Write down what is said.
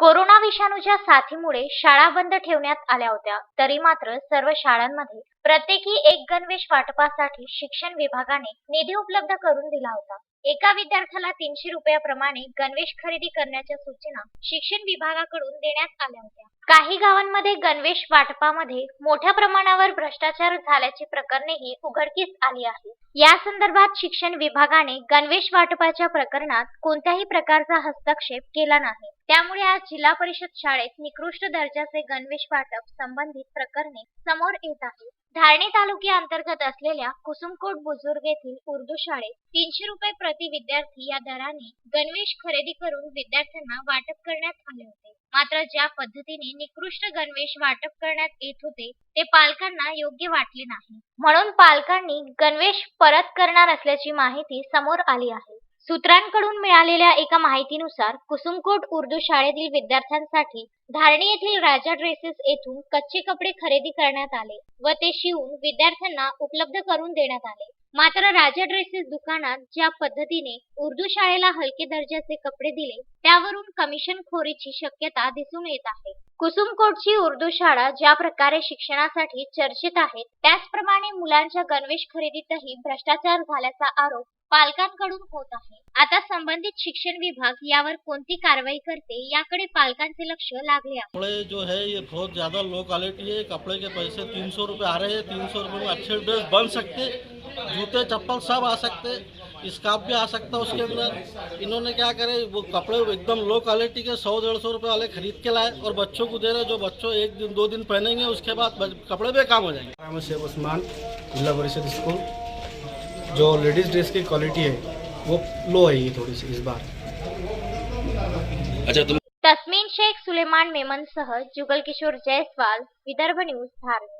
Corona विषाणूच्या साथीमुळे शाळा बंद ठेवण्यात आल्या होत्या. तरी मात्र सर्व शाळांमध्ये प्रत्येकी एक गणवेश वाटपासाठी शिक्षण विभागाने निधी उपलब्ध करून दिला होता. एका विद्यार्थ्याला तीनशे रुपयाप्रमाणे गणवेश खरेदी करण्याच्या सूचना शिक्षण विभागाकडून देण्यात आल्या होत्या. काही गावांमध्ये गणवेश वाटपामध्ये मोठ्या प्रमाणावर भ्रष्टाचार झाल्याची प्रकरणेही उघडकीस आली आहे. या संदर्भात शिक्षण विभागाने गणवेश वाटपाच्या प्रकरणात कोणत्याही प्रकारचा हस्तक्षेप केला नाही. त्यामुळे आज जिल्हा परिषद शाळेत निकृष्ट दर्जाचे गणवेश वाटप संबंधित प्रकरणे समोर येत आहेत. धारणी तालुक्या अंतर्गत असलेल्या कुसुमकोट बुजुर्ग येथील उर्दू शाळेत तीनशे रुपये प्रति विद्यार्थी या दराने गणवेश खरेदी करून विद्यार्थ्यांना वाटप करण्यात आले होते. मात्र ज्या पद्धतीने निकृष्ट गणवेश वाटप करण्यात येत होते ते पालकांना योग्य वाटले नाही. म्हणून पालकांनी गणवेश परत करणार असल्याची माहिती समोर आली आहे. सूत्रांकडून मिळालेल्या एका माहितीनुसार कुसुमकोट उर्दू शाळेतील विद्यार्थ्यांसाठी धारणी येथील राजा ड्रेसेस येथून कच्चे कपडे खरेदी करण्यात आले व ते शिवून विद्यार्थ्यांना उपलब्ध करून देण्यात आले. मात्र राजा ड्रेसेस दुकानात ज्या पद्धतीने उर्दू शाळेला हलके दर्जाचे कपडे दिले त्यावरून कमिशन खोरीची शक्यता दिसून येत आहे. कुसुमकोटची उर्दू शाळा ज्या प्रकारे शिक्षणासाठी चर्चेत आहे त्याचप्रमाणे मुलांच्या गणवेश खरेदीतही भ्रष्टाचार झाल्याचा आरोप पालकांकडून होत आहे. आता संबंधित शिक्षण विभाग यावर कोणती कारवाई करते याकडे पालकांचे लक्ष लागले आहे. कपड़े जो है ये बहुत ज़्यादा लो क्वालिटी है. कपड़े के पैसे तीन सौ रुपये आ रहे हैं. तीन सौ रुपये में अच्छे ड्रेस बन सकते जूते चप्पल सब आ सकते स्कार्फ भी आ सकता है उसके अंदर। इन्होंने क्या करे वो कपड़े एकदम लो क्वालिटी के सौ डेढ़ सौ रुपये वाले खरीद के लाए और बच्चों को दे रहे जो बच्चों एक दिन दो दिन पहनेंगे उसके बाद कपड़े बेकाम हो जाएँगे। शेख उस्मान जिला परिषद स्कूल। जो लेडीज़ ड्रेस की क्वालिटी है वो लो है ये थोड़ी सी इस बार। अच्छा तुम तस्मीन शेख सुलेमान मेमनसह जुगल किशोर जयस्वाल विदर्भ न्यूज धारणी